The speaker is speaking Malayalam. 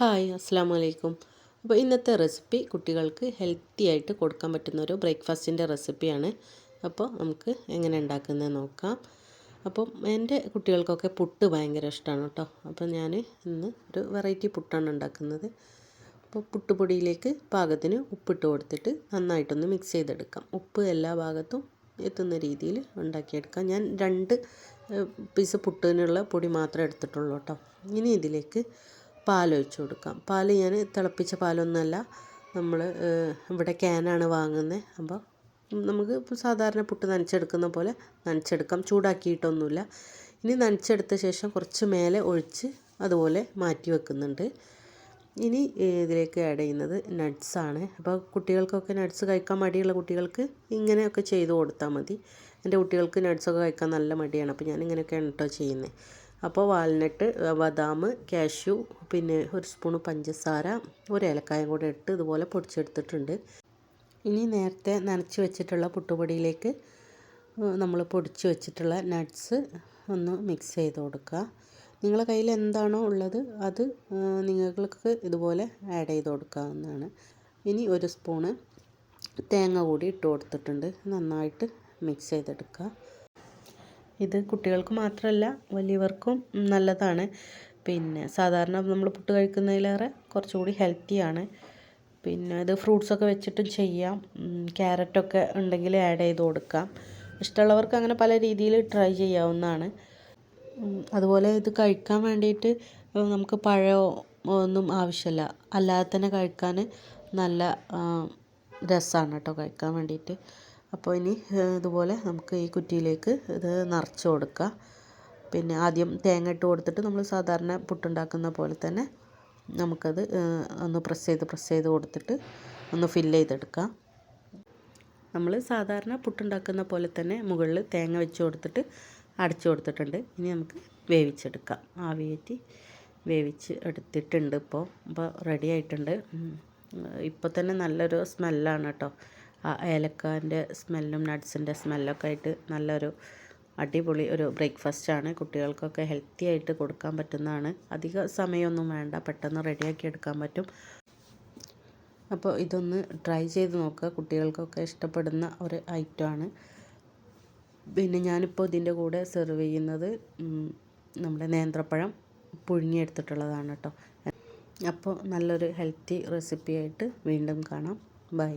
ഹായ് അസ്സാം വലൈക്കും അപ്പോൾ ഇന്നത്തെ റെസിപ്പി കുട്ടികൾക്ക് ഹെൽത്തി ആയിട്ട് കൊടുക്കാൻ പറ്റുന്ന ഒരു ബ്രേക്ക്ഫാസ്റ്റിന്റെ റെസിപ്പിയാണ്. അപ്പോൾ നമുക്ക് എങ്ങനെ ഉണ്ടാക്കുന്നത് നോക്കാം. അപ്പോൾ എന്റെ കുട്ടികൾക്കൊക്കെ പുട്ട് ഭയങ്കര ഇഷ്ടമാണ് കേട്ടോ. അപ്പോൾ ഞാൻ ഇന്ന് ഒരു വെറൈറ്റി പുട്ടാണ് ഉണ്ടാക്കുന്നത്. അപ്പോൾ പുട്ടുപൊടിയിലേക്ക് പാകത്തിന് ഉപ്പിട്ട് കൊടുത്തിട്ട് നന്നായിട്ടൊന്ന് മിക്സ് ചെയ്തെടുക്കാം. ഉപ്പ് എല്ലാ ഭാഗത്തും എത്തുന്ന രീതിയിൽ ഉണ്ടാക്കിയെടുക്കാം. ഞാൻ രണ്ട് പീസ് പുട്ടിനുള്ള പൊടി മാത്രമേ എടുത്തിട്ടുള്ളൂ കേട്ടോ. ഇനി ഇതിലേക്ക് പാൽ ഒഴിച്ച് കൊടുക്കാം. പാൽ ഞാൻ തിളപ്പിച്ച പാലൊന്നുമല്ല. നമ്മൾ ഇവിടെ ക്യാനാണ് വാങ്ങുന്നത് അപ്പോൾ നമുക്ക് സാധാരണ പുട്ട് നനച്ചെടുക്കുന്ന പോലെ നനച്ചെടുക്കാം. ചൂടാക്കിയിട്ടൊന്നുമില്ല. ഇനി നനച്ചെടുത്ത ശേഷം കുറച്ച് മേലെ ഒഴിച്ച് അതുപോലെ മാറ്റി വെക്കുന്നുണ്ട്. ഇനി ഇതിലേക്ക് ആഡ് ചെയ്യുന്നത് നട്ട്സാണ് അപ്പോൾ കുട്ടികൾക്കൊക്കെ നട്ട്സ് കഴിക്കാൻ മടിയുള്ള കുട്ടികൾക്ക് ഇങ്ങനെയൊക്കെ ചെയ്ത് കൊടുത്താൽ മതി. എന്റെ കുട്ടികൾക്ക് നട്ട്സൊക്കെ കഴിക്കാൻ നല്ല മടിയാണ്. അപ്പോൾ ഞാൻ ഇങ്ങനെയൊക്കെയാണ് കേട്ടോ ചെയ്യുന്നത് അപ്പോൾ വാൽനട്ട് ബദാം കാഷ്യൂ പിന്നെ ഒരു സ്പൂൺ പഞ്ചസാര ഒരു ഏലക്കായും കൂടെ ഇട്ട് ഇതുപോലെ പൊടിച്ചെടുത്തിട്ടുണ്ട്. ഇനി നേരത്തെ നനച്ച് വെച്ചിട്ടുള്ള പുട്ടുപൊടിയിലേക്ക് നമ്മൾ പൊടിച്ച് വെച്ചിട്ടുള്ള നട്ട്സ് ഒന്ന് മിക്സ് ചെയ്ത് കൊടുക്കുക. നിങ്ങളുടെ കയ്യിൽ എന്താണോ ഉള്ളത് അത് നിങ്ങൾക്ക് ഇതുപോലെ ആഡ് ചെയ്ത് കൊടുക്കാവുന്നതാണ്. ഇനി ഒരു സ്പൂണ് തേങ്ങ കൂടി ഇട്ട് കൊടുത്തിട്ടുണ്ട്. നന്നായിട്ട് മിക്സ് ചെയ്തെടുക്കുക. ഇത് കുട്ടികൾക്ക് മാത്രമല്ല വലിയവർക്കും നല്ലതാണ്. പിന്നെ സാധാരണ നമ്മൾ പുട്ട് കഴിക്കുന്നതിലേറെ കുറച്ചുകൂടി ഹെൽത്തിയാണ് പിന്നെ ഇത് ഫ്രൂട്ട്സൊക്കെ വെച്ചിട്ടും ചെയ്യാം. ക്യാരറ്റൊക്കെ ഉണ്ടെങ്കിൽ ആഡ് ചെയ്ത് കൊടുക്കാം. ഇഷ്ടമുള്ളവർക്ക് അങ്ങനെ പല രീതിയിൽ ട്രൈ ചെയ്യാവുന്നതാണ്. അതുപോലെ ഇത് കഴിക്കാൻ വേണ്ടിയിട്ട് നമുക്ക് പഴമോ ഒന്നും ആവശ്യമില്ല. അല്ലാതെ തന്നെ കഴിക്കാൻ നല്ല രസമാണ് കേട്ടോ കഴിക്കാൻ വേണ്ടിയിട്ട്. അപ്പോൾ ഇനി ഇതുപോലെ നമുക്ക് ഈ കുറ്റിയിലേക്ക് ഇത് നിറച്ച് കൊടുക്കുക പിന്നെ ആദ്യം തേങ്ങ ഇട്ട് കൊടുത്തിട്ട് നമ്മൾ സാധാരണ പുട്ടുണ്ടാക്കുന്ന പോലെ തന്നെ നമുക്കത് ഒന്ന് പ്രസ് ചെയ്ത് പ്രസ് ചെയ്ത് കൊടുത്തിട്ട് ഒന്ന് ഫില്ല് ചെയ്തെടുക്കാം. നമ്മൾ സാധാരണ പുട്ടുണ്ടാക്കുന്ന പോലെ തന്നെ മുകളിൽ തേങ്ങ വെച്ച് കൊടുത്തിട്ട് അടച്ചു കൊടുത്തിട്ടുണ്ട്. ഇനി നമുക്ക് വേവിച്ചെടുക്കാം. ആവിയേറ്റി വേവിച്ച് എടുത്തിട്ടുണ്ട് ഇപ്പോൾ. ഇപ്പോൾ റെഡി ആയിട്ടുണ്ട്. ഇപ്പോൾ തന്നെ നല്ലൊരു സ്മെല്ലാണ് കേട്ടോ. ആ ഏലക്കാന്റെ സ്മെല്ലും നട്ട്സിന്റെ സ്മെല്ലൊക്കെ ആയിട്ട് നല്ലൊരു അടിപൊളി ഒരു ബ്രേക്ക്ഫാസ്റ്റാണ്. കുട്ടികൾക്കൊക്കെ ഹെൽത്തി ആയിട്ട് കൊടുക്കാൻ പറ്റുന്നതാണ്. അധിക സമയമൊന്നും വേണ്ട. പെട്ടെന്ന് റെഡിയാക്കി എടുക്കാൻ പറ്റും. അപ്പോൾ ഇതൊന്ന് ട്രൈ ചെയ്ത് നോക്കുക. കുട്ടികൾക്കൊക്കെ ഇഷ്ടപ്പെടുന്ന ഒരു ഐറ്റമാണ്. പിന്നെ ഞാനിപ്പോൾ ഇതിന്റെ കൂടെ സെർവ് ചെയ്യുന്നത് നമ്മുടെ നേന്ത്രപ്പഴം പുഴുങ്ങിയെടുത്തിട്ടുള്ളതാണ് കേട്ടോ. അപ്പോൾ നല്ലൊരു ഹെൽത്തി റെസിപ്പി ആയിട്ട് വീണ്ടും കാണാം. ബൈ.